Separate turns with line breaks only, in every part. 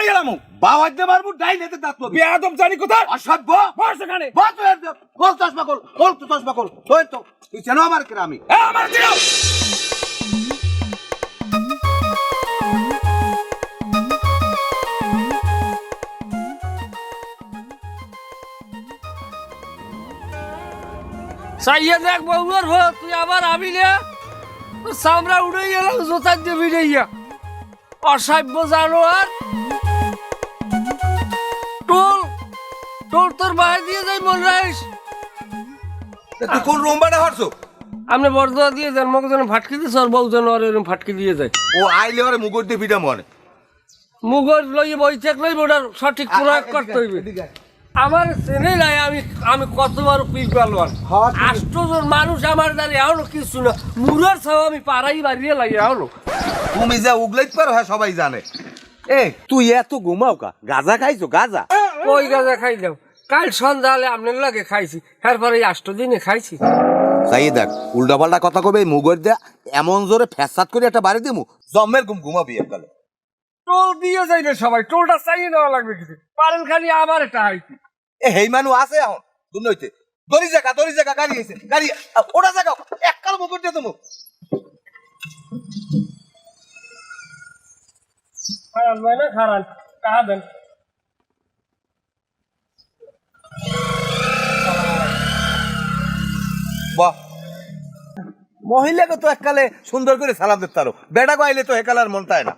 মারাই গেলাম।
বাওয়াজে মারবো ডাইলেতে দাঁত পাবি
বেয়াদব জানি কোথায়?
অসভ্য।
বস এখানে।
একদম। বল চশমা কল বল তুই চশমা কল তুই তো তুই চেনো আমার কিনা আমি
এ, আমার দিও
চাইয়ে দেখ বউর হো তুই আবার আবি না সামরা উড়ে গেলাম জোতার দিয়ে বিড়ে গিয়া অসাব্য জানোয়ার। টোল টোল তোর বাইরে দিয়ে যাই মন রাইস।
তুই কোন রুমবাটা হরছো
আপনি বরদোয়া দিয়ে যান মগ যেন ফাটকি দিয়েছে আর বউ যেন আর এরকম ফাটকি দিয়ে যায়।
ও আইলে ওরে মুগুর দিয়ে ভিডা মনে
মুগর লইয়ে বই চেক লইব ওটার সঠিক প্রয়োগ করতে হইবে। আমার চেনে নাই আমি আমি কতবার পিক পালওয়ান
হ্যাঁ,
আষ্টজন মানুষ আমার দ্বারা এখনও কিছু না। মুরার ছাও আমি পাড়াই বাড়িয়ে লাগে এখনও।
তুমি যা উগলাইতে পারো হ্যাঁ সবাই জানে। এ তুই এত ঘুমাও কা? গাজা খাইছো? গাজা?
ওই গাজা খাইলাম কাল সন্ধ্যা হলে আপনার লাগে খাইছি। এরপরে এই আষ্ট দিনে খাইছি।
তাই দেখ উল্টা পাল্টা কথা কবে মুগর দিয়া? এমন জোরে ফ্যাসাদ করে একটা বাড়ি দিমু? জম্মের ঘুম ঘুমাবি একালে
টোল দিয়ে যাই না সবাই। টোলটা চাইয়ে লাগবে কিছু। পারেন খালি আমার এটা হাইতি।
এ হেই মানু আছে এখন। দুনইতে দড়ি জায়গা দড়ি জায়গা গাড়ি আছে গাড়ি ওটা জায়গা এককাল মুগর দিয়ে তুমি
খারান না খারান কাহা দেন?
বাহ। মহিলাকে তো এককালে সুন্দর করে সালাম দিতে পারো। গাইলে তো একালার মন তাই না।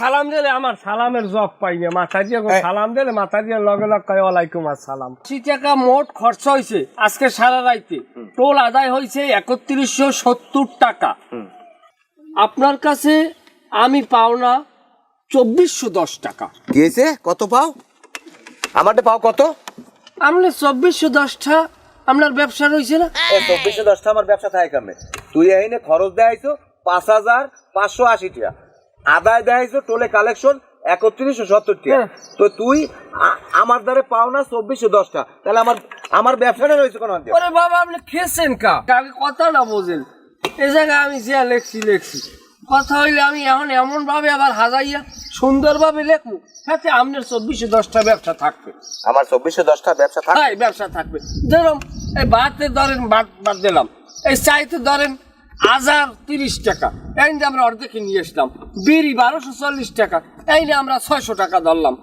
সালাম দিলে আমার সালামের জব পাই না। মাথা দিয়ে সালাম দিলে মাথা দিয়ে লগে লগ কয় ওয়ালাইকুম আসসালাম। আশি টাকা মোট খরচ হয়েছে আজকে সারা রাইতে। টোল আদায় হয়েছে একত্রিশশো সত্তর টাকা। আপনার কাছে আমি পাওনা চব্বিশশো দশ টাকা।
গেছে কত পাও? আমারটা পাও কত?
আপনি চব্বিশশো দশটা আপনার ব্যবসা রয়েছে না?
চব্বিশশো দশটা আমার ব্যবসা থাকে কামে। তুই এইনে খরচ দেয়াইছো পাঁচ হাজার পাঁচশো আশি টাকা। আদায় দেয়াইছো টোলে কালেকশন একত্রিশশো সত্তর টাকা।
হ্যাঁ।
তো তুই আমার দ্বারে পাও না চব্বিশশো দশটা। তাহলে আমার আমার ব্যবসাটা রয়েছে কোনো
ওরে বাবা আপনি খেয়েছেন কা? আগে কথা না বোঝেন। এ জায়গায় আমি যা লেখছি লেখছি। কথা হইলে আমি এখন এমন ভাবে আবার হাজাইয়া সুন্দরভাবে লেখবো। সাথে আপনার চব্বিশে দশটা ব্যবসা থাকবে।
আমার চব্বিশশো দশটা ব্যবসা থাকে
হ্যাঁ ব্যবসা থাকবে। ধরুন এই ভাতে ধরেন ভাত বাদ দিলাম। এই চাইতে ধরেন হাজার তিরিশ টাকা। এই যে আমরা অর্ধেকে নিয়ে এসলাম বিড়ি বারোশো চল্লিশ টাকা। এই যে আমরা ছয়শো টাকা ধরলাম।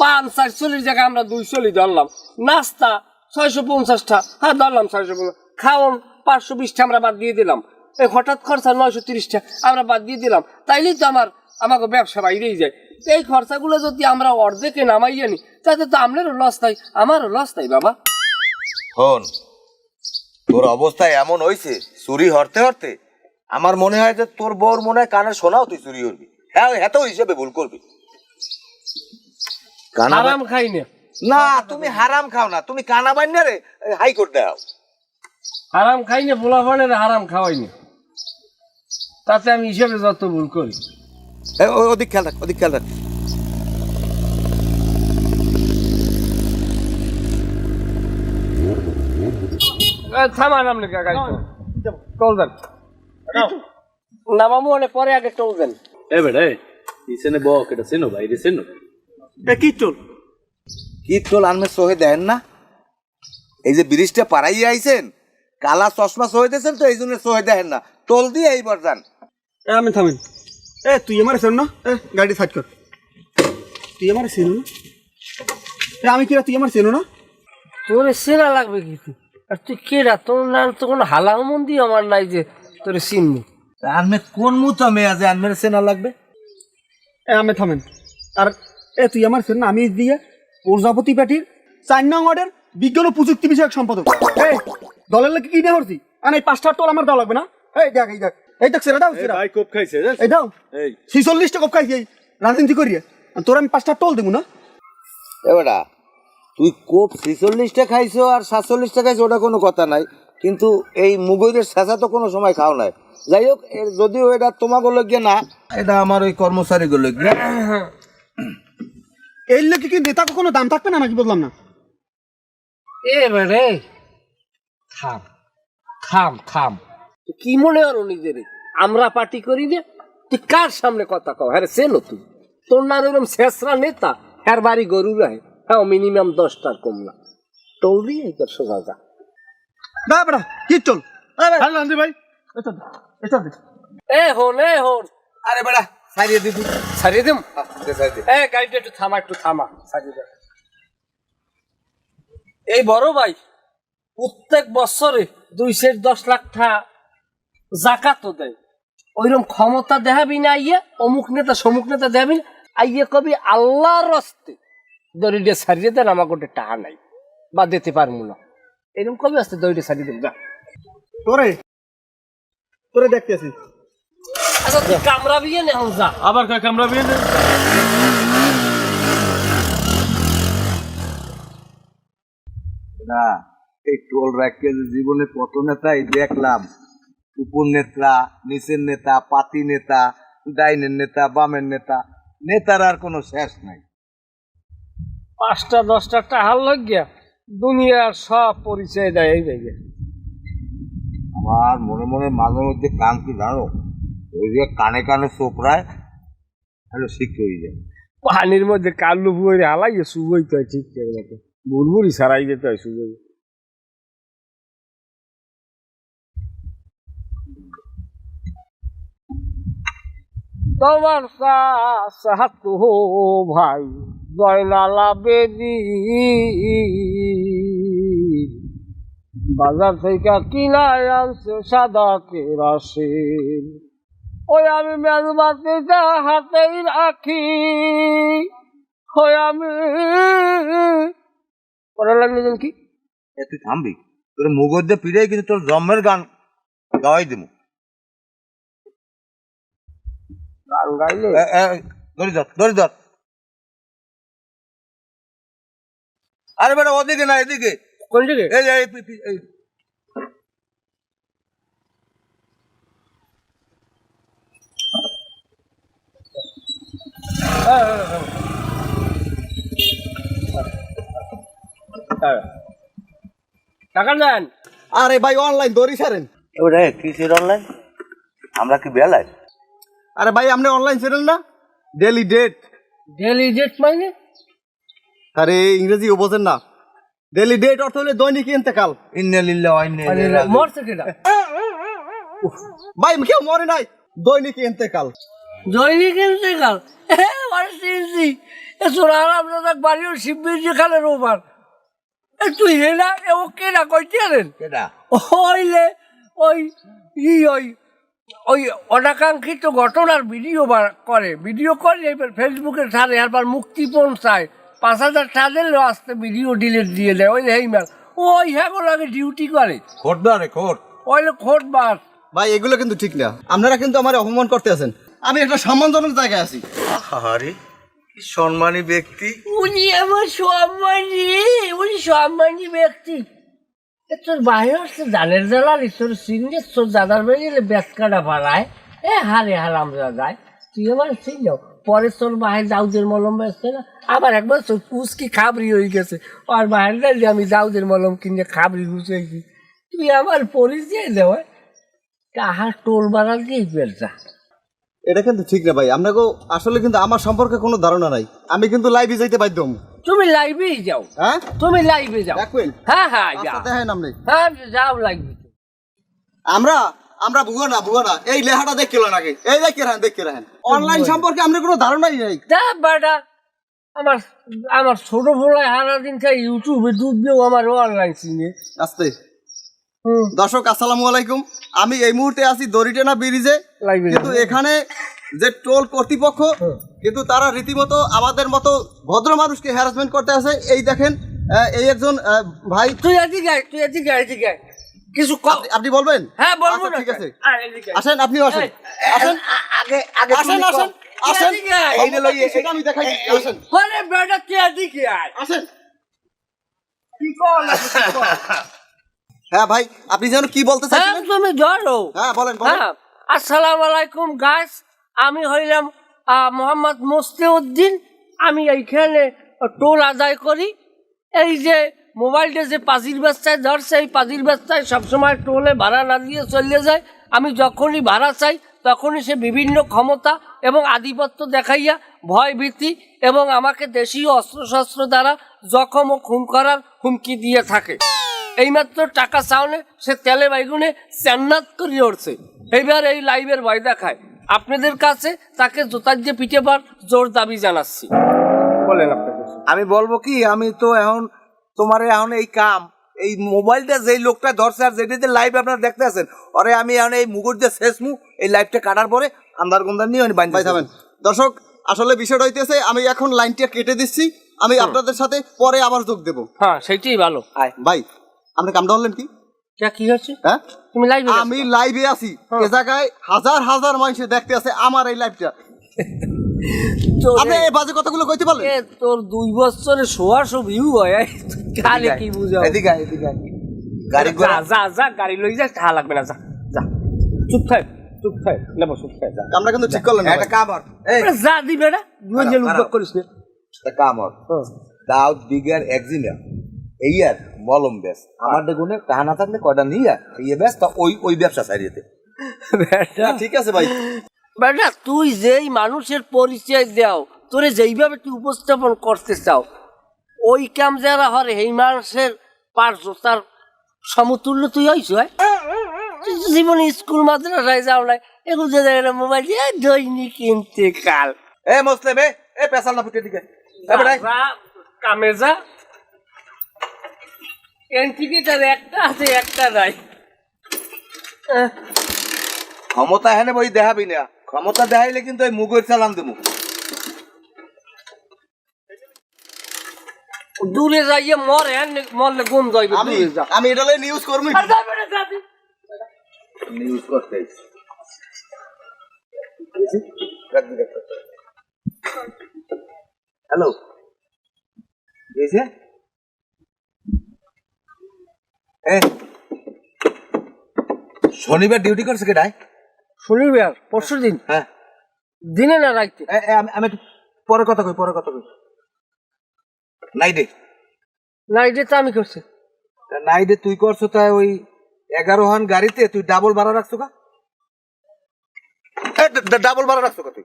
পান চারচল্লিশ জায়গায় আমরা দুইচল্লিশ ধরলাম। নাস্তা ছয়শো পঞ্চাশটা। হ্যাঁ ধরলাম ছয়শো পঞ্চাশ। খাওয়ান পাঁচশো বিশটা আমরা বাদ দিয়ে দিলাম। এই হঠাৎ খরচা নয়শো তিরিশটা আমরা বাদ দিয়ে দিলাম। তাইলেই তো আমার আমাকে ব্যবসা বাইরেই যায়। এই খরচাগুলো যদি আমরা অর্ধেকে নামাইয়া নি তাতে তো আপনারও লস নাই আমারও লস নাই বাবা।
শোন তোর অবস্থা এমন হয়েছে চুরি হরতে হরতে আমার মনে হয় যে তোর বউর মনে হয় কানে শোনাও তুই চুরি করবি। হ্যাঁ এত হিসেবে ভুল করবি। কানা
আরাম খাই না।
না তুমি হারাম খাও না তুমি কানা বান্না রে হাইকোর্ট দাও
হারাম খাই না ফানের হারাম খাওয়াই না। তাতে আমি হিসেবে যত ভুল করি।
ওদিক খেয়াল রাখ ওদিক খেয়াল রাখ।
এ, থামান আপনি গাড়ি টোল দেন। নামামু অনেক পরে আগে টোল দেন।
এ বেড়ে ইসেনে বক এটা চেনো বাইরে চেনো
কি চল
কি তোল আনমে সহে দেন না? এই যে ব্রিজটা পাড়াইয়া আইছেন কালা চশমা সহে দিয়েছেন তো এই জন্য সহে দেন না। টোল দিয়ে এইবার যান।
আমি থামেন। এ তুই আমার চেন না? এ গাড়ি সাইড কর। তুই আমার চেনো না? এ আমি কিরা তুই আমার চেনো না?
তোর সেরা লাগবে কি আর তুই কেরা তোর না তো কোনো হালামন্দি আমার নাই যে তোর চিনবি।
আনমে কোন মুতো মেয়ে যে আনমে সেনা লাগবে?
এ আমি থামেন। আর এ তুই আমার চেন না? আমি দিয়ে প্রজাপতি পার্টির চার নং ওয়ার্ডের বিজ্ঞান ও প্রযুক্তি বিষয়ক সম্পাদক। এই দলের লোক কি নিয়ে করছি আর এই পাঁচটা টোল আমার দেওয়া লাগবে না? এই দেখ এই দেখ। এই দেখ সেটা দাও সেটা
ভাই কোপ খাইছে
এই দাও
এই।
ছিচল্লিশটা কপ খাইছি রাজনীতি করিয়ে। আর তোর আমি পাঁচটা টোল দেবো না?
এবারা তুই কোপ ছিচল্লিশটা খাইছো আর সাতচল্লিশটা খাইছো ওটা কোনো কথা নাই। কিন্তু এই মুগৈরের শেষা তো কোনো সময় খাও নাই। যাই হোক এর যদিও এটা তোমাকে লগ্য না। এটা আমার ওই কর্মচারী গুলো
এই লোকে কি নেতা কোনো দাম থাকবে না নাকি বললাম না?
এবারে থাম থাম থাম। তুই কি মনে হলো নিজের? আমরা পার্টি করি না তুই কার সামনে কথা কও? হ্যাঁ চেনো তুই তোর না ওইরকম শেষরা নেতা? হ্যার বাড়ি গরু রাহে হ্যাঁ মিনিমাম দশটার কম না টৌরি এই তোর সোজা যা
না কি চল?
হ্যাঁ রান্ধি ভাই।
এ হন এ হন।
আরে বেড়া সারিয়ে দিবি।
ছাড়িয়ে দিম?
সারিয়ে দে।
এ গাড়িটা একটু থামা একটু থামা ছাড়িয়ে দে। এই বড় ভাই প্রত্যেক বছরে দুই সেট দশ লাখ টাকা জাকাতও দেয়। ওইরকম ক্ষমতা দেখাবি না আইয়ে অমুক নেতা সমুক নেতা দেখাবি না আইয়ে কবি আল্লাহর রস্তে দড়িটা ছাড়িয়ে দেন আমার গোটে টাকা নাই বা দিতে পারব না। এরকম কবি আসতে দড়িটা সারিয়ে দেন যা।
তোরে তোরে দেখতেছি।
আচ্ছা তুই কামড়াবি না এখন যা।
আবার কয় কামরা বিয়ে দে।
না এই টোল রাখতে জীবনে কত নেতাই দেখলাম। উপর নেতা নিচের নেতা পাতি নেতা ডাইনের নেতা বামের নেতা নেতার আর কোনো শেষ নাই।
পাঁচটা দশটা টাহার লাগিয়া দুনিয়ার সব পরিচয় দেয় এই জায়গায়
আমার মনে মনে মাঝে মধ্যে কান কি জানো? ওই যে কানে কানে চোপড়ায় হ্যালো শিখ হয়ে যায়।
পানির মধ্যে কাল্লু বুয়ে হালাইয়ে শুভই তো ঠিক বুড়বুড়ি সারাই যেতে হয় শুভই তোমার সাহাত ভাই জয়নালা বেদি বাজার থেকে কিনায় আনছে সাদা কেরাসিন। ওই আমি মেজবাতিটা হাতেই রাখি ওই আমি পড়া লাগল কি?
তুই থামবি। তোর মুগর পিড়ে কিন্তু তোর জন্মের গান গাওয়াই দেবো
গান গাইলে।
ধরি ধর ধরি ধর আরে বেটা ওদিকে না এদিকে।
কোন দিকে?
এই যে, এই।
টাকা
আরে ভাই অনলাইন দড়ি সারেন
ওরে কিসের অনলাইন আমরা কি বেলায়
আরে ভাই আপনি অনলাইন ছিলেন না? ডেলি ডেট
ডেলি ডেট মাইনে
আরে ইংরেজি ও বোঝেন না। ডেলি ডেট অর্থ হলে দৈনিক ইন্তেকাল।
ইন্নালিল্লাহ ওয়া ইন্না ইলাইহি রাজিউন।
মরছে কেটা
ভাই কেউ মরে নাই। দৈনিক ইন্তেকাল।
দৈনিক ইন্তেকাল? মারছি এ সোনা আপনার বাড়িও শিববির যেখানে রোবার এ তুই হেনা এ ও কেনা কইতে আনেন?
কেডা
হইলে ওই ই ওই ওই অনাকাঙ্ক্ষিত ঘটনার ভিডিও বা করে ভিডিও করে এবার ফেসবুকে ছাড়ে আবার মুক্তিপণ চায়। পাঁচ হাজার টাকা আসতে ভিডিও ডিলিট দিয়ে দেয় ওই এই ম্যাল ওই হ্যাঁ আগে ডিউটি করে।
খোট রে খোট?
ওই খোট বাস
ভাই এগুলো কিন্তু ঠিক না। আপনারা কিন্তু আমার অপমান করতে আছেন। আমি একটা সম্মানজনক জায়গায় আছি।
আরে কি সম্মানী ব্যক্তি।
উনি আমার সম্মানী উনি সম্মানী ব্যক্তি। তোর বাইরে আসছে দানের জ্বালালি তোর সিঙ্গে তোর দাদার বাড়ি গেলে বেচকাটা ভাড়ায় এ হারে হারাম যায় তুই আমার সিঙ্গ পরে তোর বাহির দাউদের মলম বেচছে না, আবার একবার তোর কুচকি খাবরি হয়ে গেছে। আর বাহির যে আমি দাউদের মলম কিনে খাবরি ঘুষেছি তুই আমার পরিচয় দেওয়া তাহার টোল বাড়ার দিয়ে বেলটা
এটা কিন্তু ঠিক না ভাই আপনাকে আসলে কিন্তু আমার সম্পর্কে কোনো ধারণা নাই। আমি কিন্তু লাইভে যাইতে বাধ্য।
তুমি লাইভেই যাও।
হ্যাঁ?
তুমি লাইভে যাও।
দেখবেন
হ্যাঁ হ্যাঁ যাও।
দেখেন আপনি।
হ্যাঁ যাও লাইভে
আমরা আমরা ভুগো না ভুগো না। এই লেখাটা দেখে নাকি এই দেখে রাখেন দেখে রাখেন। অনলাইন সম্পর্কে আপনার কোনো ধারণাই নেই।
তা বেটা আমার আমার ছোট ভোলায় হারা দিন খাই ইউটিউবে ডুববেও আমার অনলাইন সিনে
আস্তে।
হুম।
দর্শক আসসালামু আলাইকুম। আমি এই মুহূর্তে আছি দড়িটেনা ব্রিজে। কিন্তু এখানে যে টোল কর্তৃপক্ষ কিন্তু তারা রীতিমতো আমাদের মতো ভদ্র মানুষকে হ্যারাসমেন্ট করতে আছে। এই দেখেন এই একজন ভাই
তুই এদিকে আয়, তুই এদিকে আয়, এদিকে আয়। কিছু কম
আপনি- আপনি বলবেন?
হ্যাঁ বলব
আচ্ছা,
না।
ঠিক আছে।
আয়, এদিকে আয়।
আসেন আপনিও আসেন। আসেন।
আগে আগে
আসেন
তুমি
আসেন। আসেন।
এদিকে আয়।
এই যে লইয়ে সেটা আমি দেখাই দিচ্ছি, আসেন।
আরে বেটা তুই এদিকে আয়।
আসেন।
কি কর না?
হ্যাঁ ভাই আপনি যেন কি বলতে
হ্যাঁ
চাইছিলেন?
তুমি ধরো।
হ্যাঁ বলেন বলেন।
হ্যাঁ আসসালামু আলাইকুম গাইস আমি হইলাম মোহাম্মদ মুস্তিউদ্দিন আমি এইখানে টোল আদায় করি। এই যে মোবাইলটা যে পাজির ব্যবসায় ধরছে, এই পাজির ব্যবসায় সবসময় টোলে ভাড়া না দিয়ে চলে যায়। আমি যখনই ভাড়া চাই, তখনই সে বিভিন্ন ক্ষমতা এবং আধিপত্য দেখাইয়া ভয় ভীতি এবং আমাকে দেশীয় অস্ত্রশস্ত্র দ্বারা জখম ও খুন করার হুমকি দিয়ে থাকে। এইমাত্র টাকা চাওনে সে তেলে বাইগুনে চান্নাত করিয়ে উঠছে। এইবার এই লাইভের ভয় দেখায়। আপনাদের কাছে তাকে জোতার দিয়ে পিঠে পার জোর দাবি জানাচ্ছি। বলেন আপনাদের
আমি বলব কি আমি তো এখন তোমার এখন এই কাম এই মোবাইলটা যেই লোকটা ধরছে আর যেটাতে লাইভ আপনারা দেখতে আছেন ওরে আমি এখন এই মুগুর দিয়ে শেষ মু এই লাইভটা কাটার পরে আন্দার গুন্দার নিয়ে আমি
ভাই
বাইন্ধে
দর্শক আসলে বিষয়টা হইতেছে আমি এখন লাইনটা কেটে দিচ্ছি আমি আপনাদের সাথে পরে আবার যোগ দেব।
হ্যাঁ সেটাই ভালো।
আয়
ভাই আপনি কামটা বললেন কি?
কে কি হচ্ছে?
হ্যাঁ?
তুমি লাইভে
আমি লাইভে আছি। এ জায়গায় হাজার হাজার মানুষ দেখতে আছে আমার এই লাইভটা আপনি এই বাজে কথাগুলো কইতে পারলেন?
এ তোর দুই বছরে সোয়াশো ভিউ হয়। কালে কি বুঝাও
এদিকে এদিকে। গাড়ি
যা যা যা গাড়ি লই যা ঠা লাগবে না যা যা। চুপ থাক চুপ থাক। নেব চুপ থাক যা।
আমরা কিন্তু ঠিক
একটা
ভাই।
এই।
যা দিবে না দুই জেল উদ্যোগ করিস না।
একটা কাম দাউদ বিগার একজিনা এই আর মলম ব্যাস আমার দেখুনে টাহা না থাকলে কয়টা নিয়ে ইয়ে ব্যাস তা ওই ওই ব্যবসা সারিয়েতে
বেটা।
ঠিক আছে ভাই।
বেটা তুই যেই মানুষের পরিচয় দাও তোরে যেইভাবে তুই উপস্থাপন করতে চাও ওই কাম যারা হরে এই মানুষের পার্শ্ব তার সমতুল্য তুই হয়? তুই তো জীবনে স্কুল মাদ্রাসায় যাও নাই এগুলো যে দেখে মোবাইল দিয়ে দৈনিক ইন্তেকাল।
এ মুসলিম এ পেশাল না ফুটে দিকে।
কামে যা। এন্টিকেটার একটা আছে একটা নাই।
ক্ষমতা হেনে বই দেখাবি না। ক্ষমতা দেখাইলে কিন্তু এই মুগের চালান দেবো।
দূরে যাইয়ে মরে নে- মরলে গুম যাইবে
আমি
দূরে যা।
আমি এটা নিউজ করব।
নিউজ করতে হ্যালো। এ শনিবার ডিউটি করছে কেটায়
শনিবার পরশু দিন।
হ্যাঁ।
দিনে না রাখতে
আমি- একটু পরে কথা কই পরে কথা কই। নাই ডে
না এটা তো আমি করছি।
নাই ডে তুই করছ তাই ওই এগারো হান গাড়িতে তুই ডাবল ভাড়া রাখছো কা? ডাবল ভাড়া রাখছো কা তুই?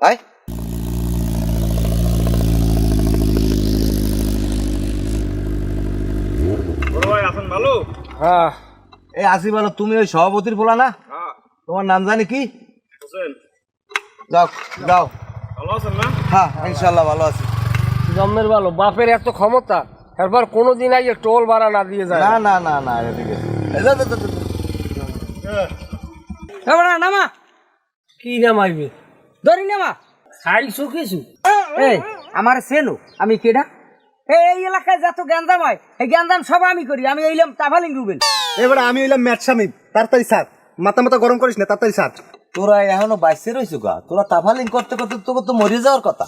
আয়।
হ্যাঁ।
এই আসি বলো তুমি ওই সভাপতির বলা না? তোমার নাম জানি কি? যাও যাও। হ্যাঁ ইনশাল্লাহ ভালো আছি।
জন্মের ভালো বাপের এত ক্ষমতা এরপর কোনোদিন আইয়ে টোল ভাড়া না দিয়ে যায়।
না না না না এদিকে।
এবার নামা।
কি নামাইবে
ধরি নামা।
খাইছো কিছু?
এই আমার সেনু। আমি কেডা? এই এলাকায় যত গ্যান্দাম হয় এই গ্যান্দাম সব আমি করি আমি এইলাম তাফালিং রুবেন
এবারে আমি হইলাম ম্যাট স্বামী তাড়াতাড়ি সার। মাথা মাথা গরম করিস না তাড়াতাড়ি সার।
তোরা এখনও বাইসে রয়েছো গা? তোরা তাফালিং করতে করতে তোকে তো মরে যাওয়ার কথা।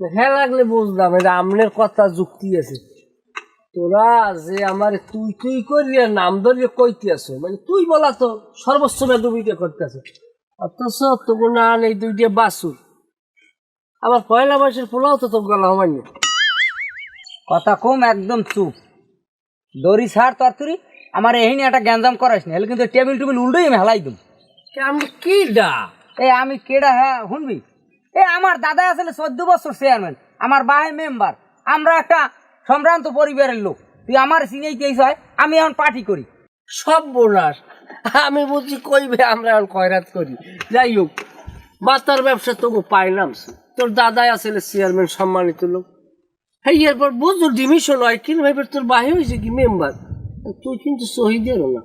হ্যাঁ লাগলে বুঝলাম এটা আমনের কথা যুক্তি আছে। তোরা যে আমার তুই তুই করিয়ে নাম ধরিয়ে কইতে আছো মানে তুই বলা তো সর্বোচ্চ করতে আছে। অথচ তোকে না এই দুইটা বাসুর আমার পয়লা বয়সের পোলাও তো তোর গলা হমান্য
কথা কম একদম চুপ। দড়ি সার তরতুরি আমার এহিনি একটা গ্যান্দাম করাইস না হলে কিন্তু টেবিল টেবিল উল্টোই আমি হেলাই দিম।
আমি কি দা?
এ আমি কেডা হ্যাঁ শুনবি? এ আমার দাদা আসলে চোদ্দ বছর চেয়ারম্যান আমার বাহে মেম্বার আমরা একটা সম্ভ্রান্ত পরিবারের লোক। তুই আমার সিনেই কেস হয় আমি এখন পার্টি করি।
সব বোনাস। আমি বুঝি কইবে আমরা এখন খয়রাত করি। যাই হোক বাতার ব্যবসা তবু পাইলাম। তোর দাদাই আসলে চেয়ারম্যান সম্মানিত লোক। হ্যাঁ এরপর ডিমিশন হয় কিন্তু এবার তোর বাহি হয়েছে কি মেম্বার? তুই কিন্তু না।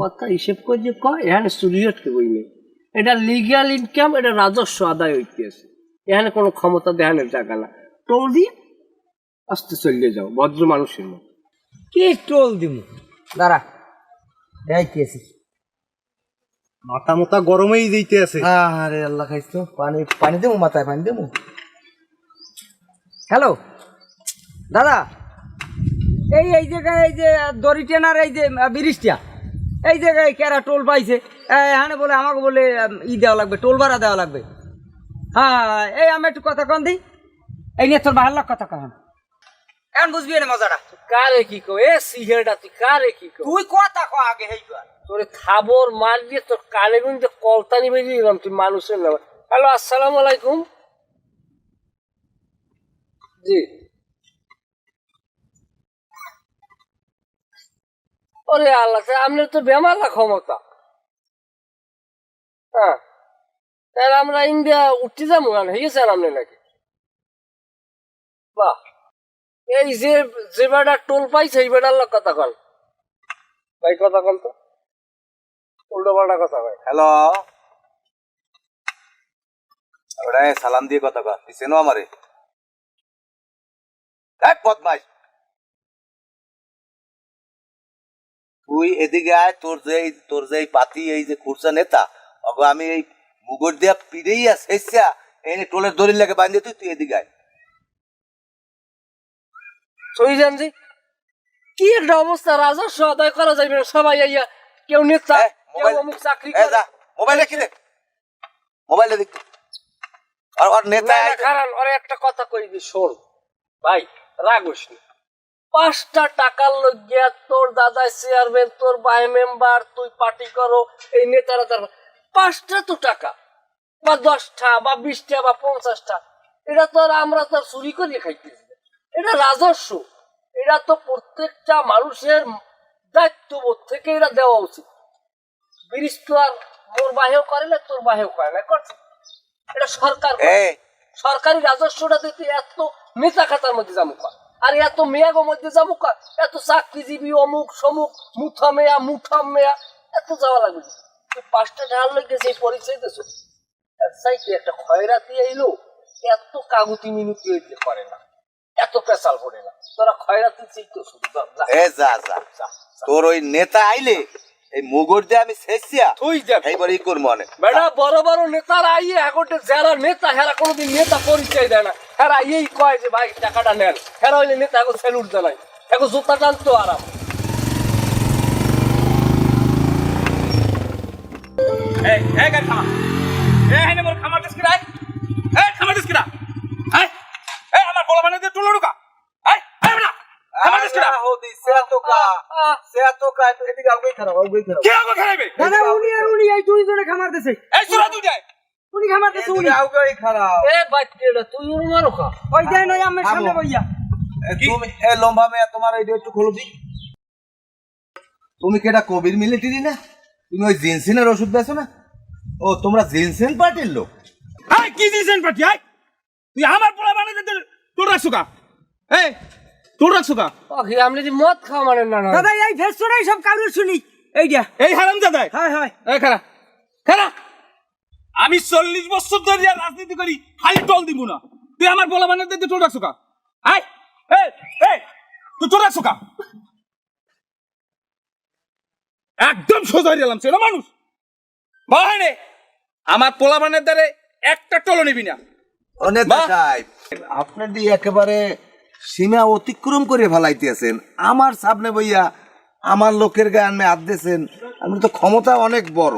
কথা হিসেব করে যে কয় এখানে বই নেই এটা লিগাল ইনকাম এটা রাজস্ব আদায় এখানে কোনো ক্ষমতা দেখানোর জায়গা না। টোল দিয়ে আস্তে চলে যাও ভদ্র মানুষের মতো।
কি টোল দিমু? দাঁড়া
মাথা মাথা গরমেই দিতে আছে
আরে আল্লাহ খাইছো। পানি পানি দেবো মাথায় পানি দেবো
হ্যালো? দাদা এই এই জায়গায় এই যে দড়ি টেনার এই যে ব্রিজটা এই জায়গায় কেরা টোল পাইছে? এখানে বলে আমাকে বলে ই দেওয়া লাগবে টোল ভাড়া দেওয়া লাগবে। হ্যাঁ এই আমি একটু কথা কন দিই এই নিয়ে তোর ভালো কথা কখন এখন বুঝবি না মজাটা?
কারে কি কো এ সিহেটা তুই কারে কি কো
তুই কথা কো আগে হেই
তোরে। খাবর মার দিয়ে তোর কানে গুনতে কলতানি বেরিয়ে দিলাম তুই মানুষের নাম। হ্যালো আসসালামু আলাইকুম। জি। ওরে আল্লাহ আপনার তো বেমালা ক্ষমতা। হ্যাঁ তাহলে আমরা ইন্ডিয়া উঠতে যাব না, হয়ে গেছেন আপনি নাকি? বাহ, এই যে যে বেটা টোল পাইছে, এই বেটার লোক কথা কন। ভাই, কথা কন তো। উল্টো পাল্টা কথা ভাই
হ্যালো। সালাম দিয়ে কথা কর তুই চেনো আমারে? বদমাইশ তুই এদিকে আয় তোর যে তোর যে পাতি এই যে খুরসা নেতা অগো আমি এই মুগর দিয়া পিড়েইয়া শেষা এই নে টোলের দড়ির লাগে বাঁধিয়ে তুই তুই এদিকে আয়।
সই যান জি। কি একটা অবস্থা রাজস্ব আদায় করা যাবে না সবাই আইয়া কেউ নেতা কেউ
মোবাইল
অমুক চাকরি করে।
মোবাইল রেখে দে। মোবাইলে দেখ আর ওর নেতা
ওরে একটা কথা কই দি শোন। ভাই রাগস না। পাঁচটা টাকার লজ্ঞা তোর দাদা চেয়ারম্যান তোর ভাই মেম্বার তুই পার্টি করো এই নেতারা তার পাঁচটা তো টাকা বা দশটা বা বিশটা বা পঞ্চাশটা। এটা তো আর আমরা তো চুরি করিয়ে খাইতেছি এটা রাজস্ব। এটা তো প্রত্যেকটা মানুষের দায়িত্ববোধ থেকে এটা দেওয়া উচিত। ব্রিজ তো আর মোর বাহেও করে না তোর বাহেও করে না করছে। এটা সরকার সরকারি রাজস্বটা দিতে এত নেতা খাতার মধ্যে যামুকা আর এত মেয়াগো মধ্যে যামুকা এত চাকরিজীবী অমুক সমুক মুথা মেয়া মুঠা মেয়া এত যাওয়া লাগবে তুই পাঁচটা ঢাল লেগে সেই পরিচয় দেছো সাইকে একটা খয়রাতি এলো এত কাগুতি মিনতি হইতে করে না এত পেশাল পড়ে না। তোরা খয়রাতি যা,
এ যা যা। তোর ওই নেতা আইলে এই মুগর দিয়ে আমি শেষিয়া
তুই যা
এইবারই করব অনেক
বেটা বড় বড় নেতারা আইয়ে এগোটে যারা নেতা হেরা কোনোদিন নেতা পরিচয় দেয় না। হেরা এই কয় যে ভাই টাকাটা নেন। হেরা হইলে নেতা এখন স্যালুট জানাই এখন জুতা টানতো আরাম।
এই এই গাড়ি থামা। এই হাইনে মোর খামার দিস কিরা এই। খামার দিস কিরা এই এই আমার বলা মানে দিয়ে টুলো ঢুকা। এই এই বেটা খামার দিস কিরা কে
উনি আর উনি এই দুইজনে খামার দিছে।
এই সুরা দুই যায়
উনি খামার দিছে উনি
এ বাচ্চাটা তুই মারো খা।
ওই দেন ওই আমার সামনে বইয়া।
তুমি এ লম্বা মেয়া তোমার এই একটু খোলো দি। তুমি কি এটা কোভিড মিলিটারি না? তুমি ওই জিনসিনের ওষুধ বেছো না? ও তোমরা জিনসিন পার্টির লোক।
এই কি আই তুই আমার বলা মানে দিয়ে তোর রাখছো কা এই তোর রাখছো কা
ওকে আপনি যদি মদ খাওয়া মানে না না।
দাদা এই ভেস্টরাই সব কারুর শুনি। এইটা
এই হারাম জাদাই
হয় হয়।
এই খারা খারা। আমি চল্লিশ বছর ধরে রাজনীতি করি খালি টল দিব না। তুই আমার বলা মানে দিয়ে টোল রাখছো কা? আই তুই টোল রাখছো কা? একদম সোজা গেলাম সেটা মানুষ। বাহানে আমার পোলা বানের দ্বারে একটা টলো নিবি না।
অনেক সাহেব আপনার দিয়ে একেবারে সীমা অতিক্রম করে ফেলাইতেছেন আমার সামনে বইয়া আমার লোকের গায়ে আনমে হাত দিয়েছেন। আপনি তো ক্ষমতা অনেক বড়।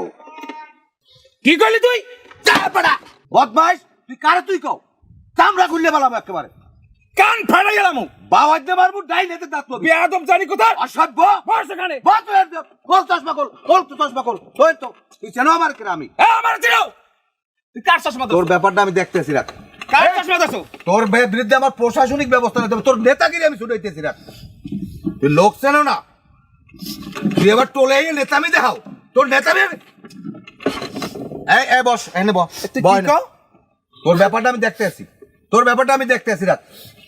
কি করলি তুই? যা পাড়া
বদমাইশ তুই কারে তুই কও? চামড়া খুললে বলাম একেবারে।
কান ফাড়া গেলাম
বাবার দিয়ে মারবো ডাইনেতে দাঁত পাবি।
বেয়াদব জানি কোথায়?
অসভ্য।
বস এখানে
বল তুই এর বল চশমা কর বল তুই চশমা কর তুই তো। তুই চেনো আমার কিনা আমি?
এ আমার চিনো তুই কার চশমা
তোর ব্যাপারটা আমি দেখতেছি রাখ
কার চশমা দোস
তোর বে- বিরুদ্ধে আমার প্রশাসনিক ব্যবস্থা নিতে হবে। তোর নেতাগিরি আমি ছুটাইতেছি রাখ তুই লোক চেনো না? তুই এবার টোলে নেতামি দেখাও। তোর নেতামি এই এই বস এনে বস? তোর ব্যাপারটা আমি দেখতে আছি। তোর ব্যাপারটা আমি দেখতে আছি রাখ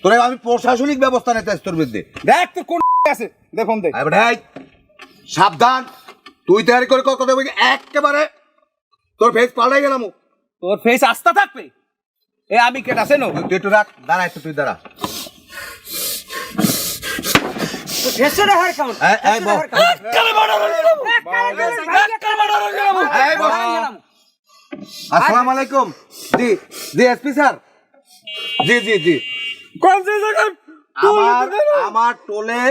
তোর আমি প্রশাসনিক ব্যবস্থা নিতে আছি তোর বিরুদ্ধে।
দেখ তোর কোন আছে? দেখুন দেখ।
এই, সাবধান। তুই তৈরি করে কথা বলবি একেবারে তোর ফেস পাল্টাই গেলাম
তোর ফেস আস্থা থাকবে? এ আমি কেটা সেনো
তুই একটু রাখ দাঁড়া একটু তুই দাঁড়া।
কাউন্ট
আসসালামু আলাইকুম। জি জি এসপি স্যার। জি জি জি।
কোন
আমার আমার টোলে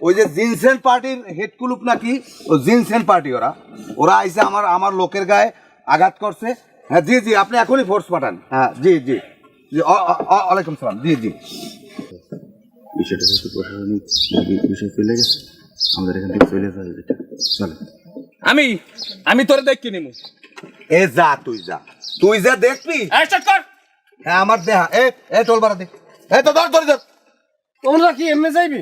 ওই যে জিনসেন পার্টির হেড কুলুপ নাকি? ও জিনসেন পার্টি ওরা। ওরা আইসে আমার আমার লোকের গায়ে আঘাত করছে। হ্যাঁ জি জি আপনি এখনই ফোর্স পাঠান। হ্যাঁ জি জি। জি ওয়ালাইকুম সালাম। জি জি।
বিষয়টা যেহেতু প্রশাসনিক বিষয় চলে গেছে। আমাদের এখান থেকে চলে যাওয়া যেটা চলে
আমি আমি তোরে দেখি নিমু।
এ যা তুই যা তুই যা দেখবি হ্যাঁ আমার দেহা এ এ টোল বাড়া দে এ তো ধর ধর ধর
তোমরা কি এমনি যাইবি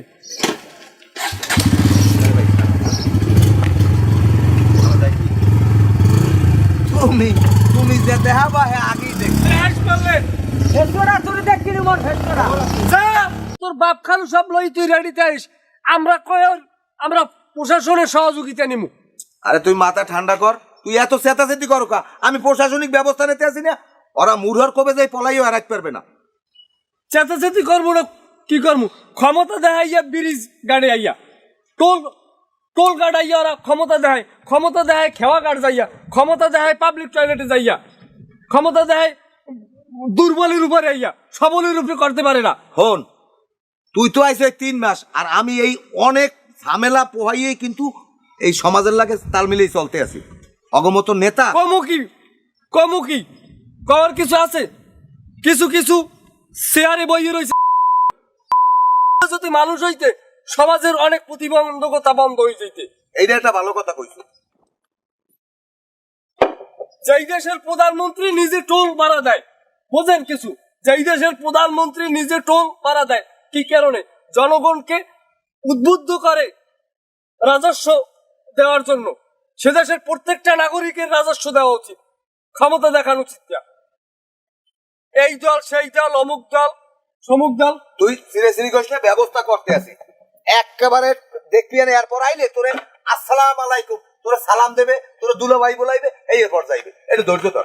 তুমি তুমি যে দেখাবা হ্যাঁ আগেই দেখ
ফেসরা দেখি মন ফেসরা
যা তোর বাপ খালু সব লই তুই রেডিতে আইস। আমরা কয় আমরা প্রশাসনের সহযোগিতা নিমু।
আরে তুই মাথা ঠান্ডা কর। তুই এত চেতাচেতি করো কা? আমি প্রশাসনিক ব্যবস্থা নিতে আসি না। ওরা মুরহর কবে যাই পলাইও আর পারবে না।
চেতাচেতি করব না কি করব? ক্ষমতা দেখাইয়া ব্রিজ গাড়ি আইয়া। টোল টোল গার্ড আইয়া ওরা ক্ষমতা দেখায়। ক্ষমতা দেখায় খেওয়া গার্ড যাইয়া। ক্ষমতা দেখায় পাবলিক টয়লেটে যাইয়া। ক্ষমতা দেখায় দুর্বলের উপরে আইয়া। সবলের উপরে করতে পারে না।
হন তুই তো আইস এই তিন মাস আর আমি এই অনেক ঝামেলা পোহাইয়ে কিন্তু এই সমাজের লাগে তাল মিলিয়ে চলতে আছি। অগমত নেতা।
কমু কি? কমু কি? কর কিছু আছে? কিছু কিছু শেয়ারে বইয়ে রয়েছে। যদি মানুষ হইতে সমাজের অনেক প্রতিবন্ধকতা বন্ধ হয়ে যেতে
এইটা একটা ভালো কথা কইছো।
যেই দেশের প্রধানমন্ত্রী নিজে টোল মারা দেয় বোঝেন কিছু? যেই দেশের প্রধানমন্ত্রী নিজে টোল মারা দেয় কি কারণে? জনগণকে উদ্বুদ্ধ করে রাজস্ব দেওয়ার জন্য। সে দেশের প্রত্যেকটা নাগরিকের রাজস্ব দেওয়া উচিত, ক্ষমতা দেখানো উচিত না। এই দল, সেই দল, অমুক দল, সমুক দল।
তুই সিরে সিরি করিস ব্যবস্থা করতে আসি একেবারে দেখবি না, এরপর আইলে তোরে আসসালাম আলাইকুম, তোরে সালাম দেবে, তোরে দুলো ভাই বলাইবে, এই এরপর যাইবে এটা ধৈর্য ধর।